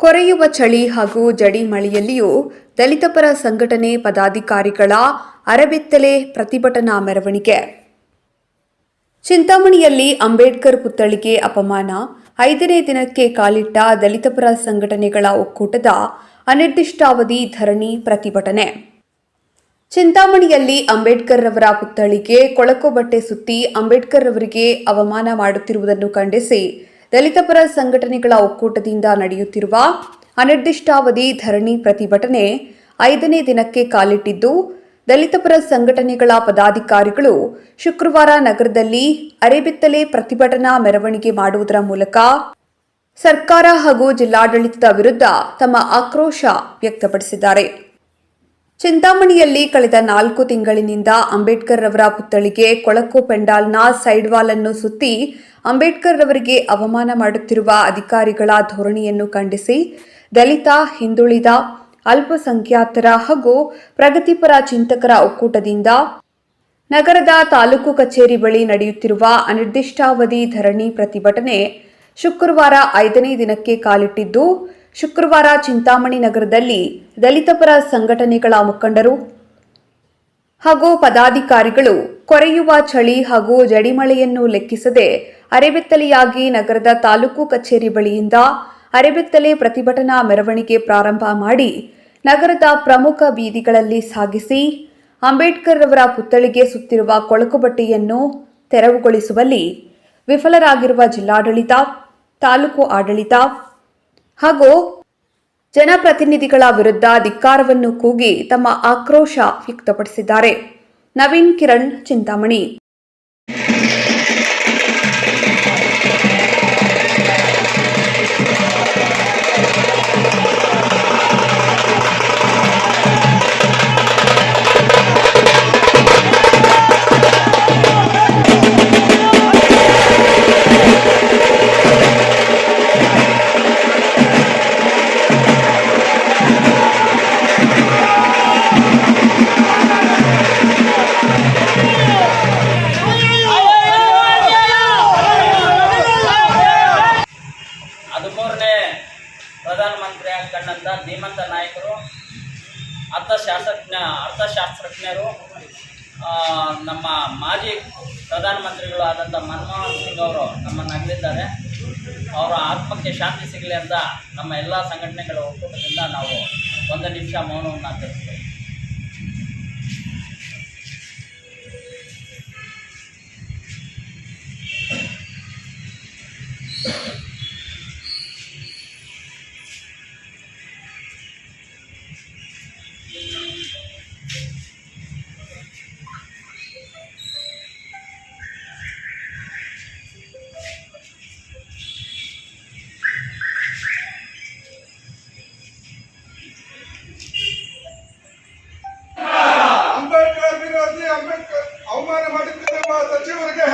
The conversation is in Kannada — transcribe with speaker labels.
Speaker 1: ಕೊರೆಯುವ ಚಳಿ ಹಾಗೂ ಜಡಿ ಮಳೆಯಲ್ಲಿಯೂ ದಲಿತ ಪರ ಸಂಘಟನೆ ಪದಾಧಿಕಾರಿಗಳ ಅರಬೆತ್ತಲೆ ಪ್ರತಿಭಟನಾ ಮೆರವಣಿಗೆ. ಚಿಂತಾಮಣಿಯಲ್ಲಿ ಅಂಬೇಡ್ಕರ್ ಪುತ್ಥಳಿಗೆ ಅಪಮಾನ. ಐದನೇ ದಿನಕ್ಕೆ ಕಾಲಿಟ್ಟ ದಲಿತ ಪರ ಸಂಘಟನೆಗಳ ಒಕ್ಕೂಟದ ಅನಿರ್ದಿಷ್ಟಾವಧಿ ಧರಣಿ ಪ್ರತಿಭಟನೆ. ಚಿಂತಾಮಣಿಯಲ್ಲಿ ಅಂಬೇಡ್ಕರ್ ರವರ ಪುತ್ಥಳಿಗೆ ಕೊಳಕು ಬಟ್ಟೆ ಸುತ್ತಿ ಅಂಬೇಡ್ಕರ್ ರವರಿಗೆ ಅವಮಾನ ಮಾಡುತ್ತಿರುವುದನ್ನು ಖಂಡಿಸಿ ದಲಿತ ಪರ ಸಂಘಟನೆಗಳ ಒಕ್ಕೂಟದಿಂದ ನಡೆಯುತ್ತಿರುವ ಅನಿರ್ದಿಷ್ಟಾವಧಿ ಧರಣಿ ಪ್ರತಿಭಟನೆ ಐದನೇ ದಿನಕ್ಕೆ ಕಾಲಿಟ್ಟಿದ್ದು, ದಲಿತ ಪರ ಸಂಘಟನೆಗಳ ಪದಾಧಿಕಾರಿಗಳು ಶುಕ್ರವಾರ ನಗರದಲ್ಲಿ ಅರೆಬಿತ್ತಲೆ ಪ್ರತಿಭಟನಾ ಮೆರವಣಿಗೆ ಮಾಡುವುದರ ಮೂಲಕ ಸರ್ಕಾರ ಹಾಗೂ ಜಿಲ್ಲಾಡಳಿತದ ವಿರುದ್ಧ ತಮ್ಮ ಆಕ್ರೋಶ ವ್ಯಕ್ತಪಡಿಸಿದ್ದಾರೆ. ಚಿಂತಾಮಣಿಯಲ್ಲಿ ಕಳೆದ ನಾಲ್ಕು ತಿಂಗಳಿನಿಂದ ಅಂಬೇಡ್ಕರ್ ರವರ ಪುತ್ಥಳಿಗೆ ಕೊಳಕು ಪೆಂಡಾಲ್ನ ಸೈಡ್ ವಾಲ್ ಅನ್ನು ಸುತ್ತಿ ಅಂಬೇಡ್ಕರ್ ರವರಿಗೆ ಅವಮಾನ ಮಾಡುತ್ತಿರುವ ಅಧಿಕಾರಿಗಳ ಧೋರಣೆಯನ್ನು ಖಂಡಿಸಿ ದಲಿತ, ಹಿಂದುಳಿದ, ಅಲ್ಪಸಂಖ್ಯಾತರ ಹಾಗೂ ಪ್ರಗತಿಪರ ಚಿಂತಕರ ಒಕ್ಕೂಟದಿಂದ ನಗರದ ತಾಲೂಕು ಕಚೇರಿ ಬಳಿ ನಡೆಯುತ್ತಿರುವ ಅನಿರ್ದಿಷ್ಟಾವಧಿ ಧರಣಿ ಪ್ರತಿಭಟನೆ ಶುಕ್ರವಾರ ಐದನೇ ದಿನಕ್ಕೆ ಕಾಲಿಟ್ಟಿದ್ದು ಶುಕ್ರವಾರ ಚಿಂತಾಮಣಿ ನಗರದಲ್ಲಿ ದಲಿತಪರ ಸಂಘಟನೆಗಳ ಮುಖಂಡರು ಹಾಗೂ ಪದಾಧಿಕಾರಿಗಳು ಕೊರೆಯುವ ಚಳಿ ಹಾಗೂ ಜಡಿಮಳೆಯನ್ನು ಲೆಕ್ಕಿಸದೆ ಅರೆಬೆತ್ತಲೆಯಾಗಿ ನಗರದ ತಾಲೂಕು ಕಚೇರಿ ಬಳಿಯಿಂದ ಅರೆಬೆತ್ತಲೆ ಪ್ರತಿಭಟನಾ ಮೆರವಣಿಗೆ ಪ್ರಾರಂಭ ಮಾಡಿ ನಗರದ ಪ್ರಮುಖ ಬೀದಿಗಳಲ್ಲಿ ಸಾಗಿಸಿ ಅಂಬೇಡ್ಕರ್ ರವರ ಪುತ್ಥಳಿಗೆ ಸುತ್ತಿರುವ ಕೊಳಕು ಬಟ್ಟೆಯನ್ನು ತೆರವುಗೊಳಿಸುವಲ್ಲಿ ವಿಫಲರಾಗಿರುವ ಜಿಲ್ಲಾಡಳಿತ, ತಾಲೂಕು ಆಡಳಿತ ಹಾಗೂ ಜನಪ್ರತಿನಿಧಿಗಳ ವಿರುದ್ಧ ಧಿಕ್ಕಾರವನ್ನು ಕೂಗಿ ತಮ್ಮ ಆಕ್ರೋಶ ವ್ಯಕ್ತಪಡಿಸಿದ್ದಾರೆ. ನವೀನ್ ಕಿರಣ್ ಚಿಂತಾಮಣಿ.
Speaker 2: ಧೀಮಂತ ನಾಯಕರು, ಅರ್ಥಶಾಸ್ತ್ರಜ್ಞ, ಅರ್ಥಶಾಸ್ತ್ರಜ್ಞರು ನಮ್ಮ ಮಾಜಿ ಪ್ರಧಾನಮಂತ್ರಿಗಳು ಆದಂಥ ಮನಮೋಹನ್ ಸಿಂಗ್ ಅವರು ನಮ್ಮನ್ನು ಅಗಲಿದ್ದಾರೆ. ಅವರ ಆತ್ಮಕ್ಕೆ ಶಾಂತಿ ಸಿಗಲಿ ಅಂತ ನಮ್ಮ ಎಲ್ಲ ಸಂಘಟನೆಗಳ ಒಕ್ಕೂಟದಿಂದ ನಾವು ಒಂದು ನಿಮಿಷ ಮೌನವನ್ನು ಆಚರಿಸ್ತೇವೆ ಸಚಿವರಿಗೆ